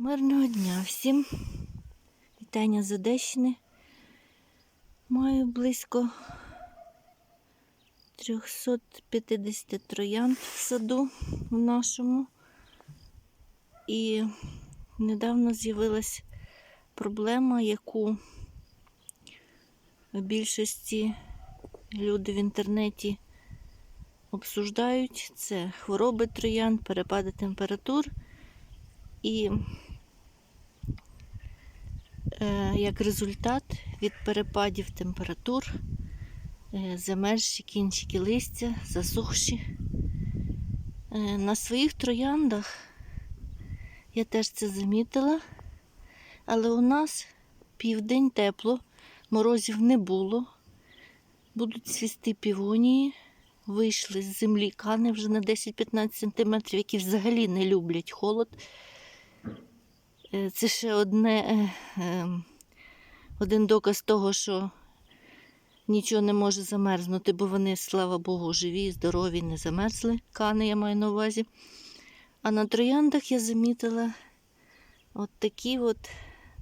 Мирного дня всім. Вітання з Одещини. Маю близько 350 троянд в саду в нашому. І недавно з'явилась проблема, яку в більшості люди в інтернеті обсуждають. Це хвороби троянд, перепади температур. І як результат від перепадів температур е, замерзші кінчики листя, засохші. Е, на своїх трояндах я теж це замітила, але у нас південь тепло, морозів не було. Будуть цвісти півонії, вийшли з землі кани вже на 10-15 см, які взагалі не люблять холод. Е, Це ще одне, е, е, один доказ того, що нічого не може замерзнути, бо вони, слава Богу, живі, здорові, не замерзли. Кани я маю на увазі. А на трояндах я замітила от такі от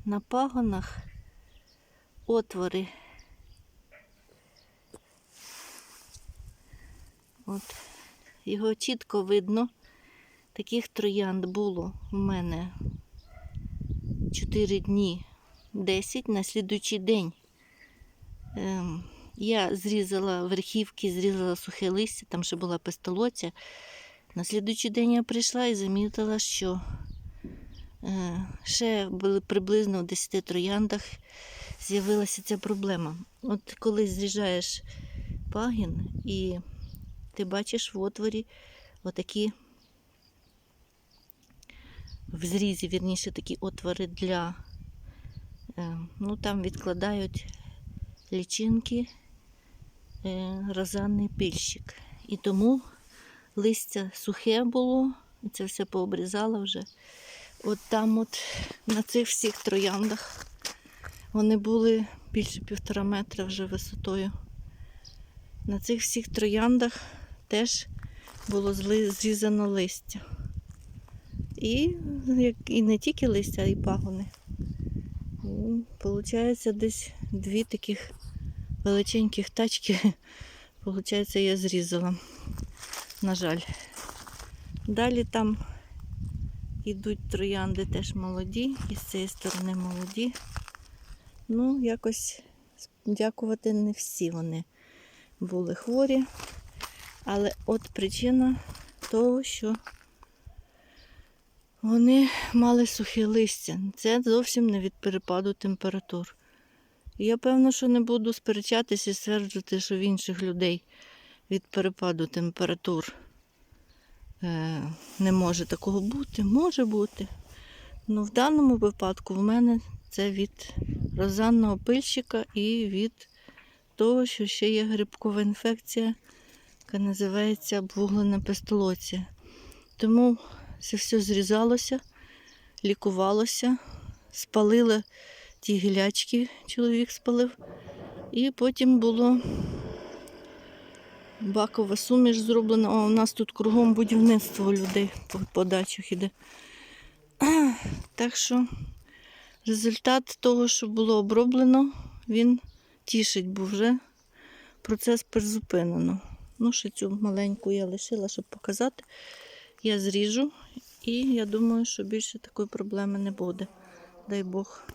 на пагонах отвори. От. Його чітко видно. Таких троянд було в мене 4 дні 10 на слідуючий день. Ем, я зрізала верхівки, зрізала сухе листя, там ще була пестолоця. На слідуючий день я прийшла і замітила, що е, ще були приблизно в 10 трояндах з'явилася ця проблема. От коли зріжаєш пагін і ти бачиш в отворі отакі в зрізі, вірніше, такі отвори для, е, ну там відкладають лічинки, е, розанний пильщик. І тому листя сухе було, і це все пообрізала вже. От там, от на цих всіх трояндах, вони були більше півтора метра вже висотою. На цих всіх трояндах теж було зрізано листя. І, і не тільки листя, а й пагони. Получається, десь дві таких величеньких тачки. Получається, я зрізала. На жаль. Далі там йдуть троянди теж молоді, і з цієї сторони молоді. Ну, якось дякувати не всі вони були хворі. Але от причина того, що вони мали сухе листя. Це зовсім не від перепаду температур. Я певно, що не буду сперечатися і стверджувати, що в інших людей від перепаду температур е, не може такого бути. Може бути. Ну, в даному випадку в мене це від розанного пильщика і від того, що ще є грибкова інфекція, яка називається обвуглена пестолоція. Тому це все зрізалося, лікувалося, спалили ті гілячки, чоловік спалив. І потім було бакова суміш зроблена. О, у нас тут кругом будівництво людей по, по дачах іде. Так що результат того, що було оброблено, він тішить, бо вже процес призупинено. Ну, ще цю маленьку я лишила, щоб показати. Я зріжу і я думаю, що більше такої проблеми не буде. Дай Бог.